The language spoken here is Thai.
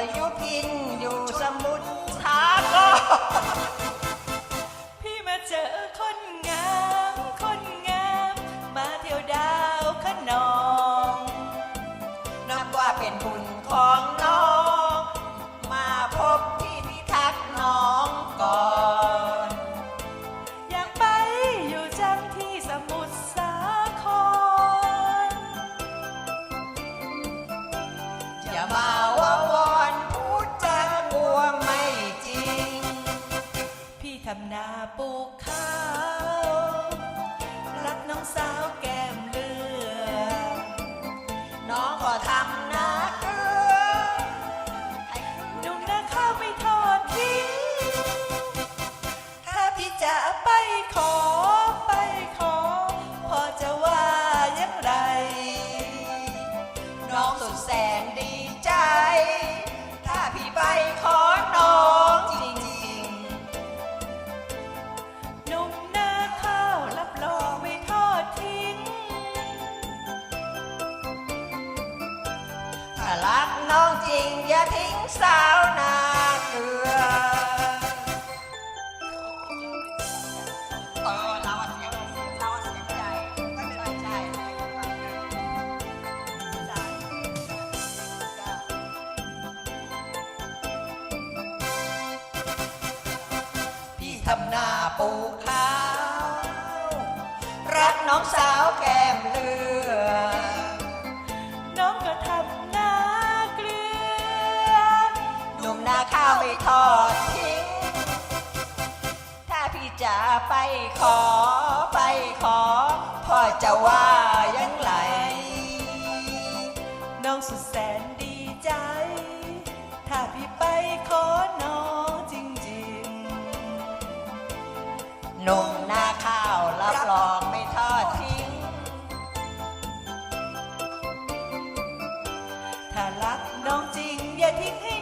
ยอยู่กินอยู่สมุทรสาครพี่มาเจอคนงามคนงาม มาเที่ยวดาวขนอง นับว่าเป็นบุญของน้อง ไปขอไปขอพอจะว่าย่งไร น้องสดแสนดีใจ ถ้าพี่ไปขอน้องจริงๆ นุ่มหน้าข้ารับรอไม่ทอดทิ้ง ถ้ารักน้องจริงอย่าทิ้งสา ทำหน้าปูขาว รักน้องสาวแก้มเลือน้องก็ทำหน้าเกลือหนุ่มนาข้าวไม่ทอดทิ้ง ถ้าพี่จะไปขอไปขอพ่อจะว่า หนุ่มหน้าข้าวรับรองไม่ทอดทิ้ง ถ้ารักน้องจริงอย่าทิ้งให้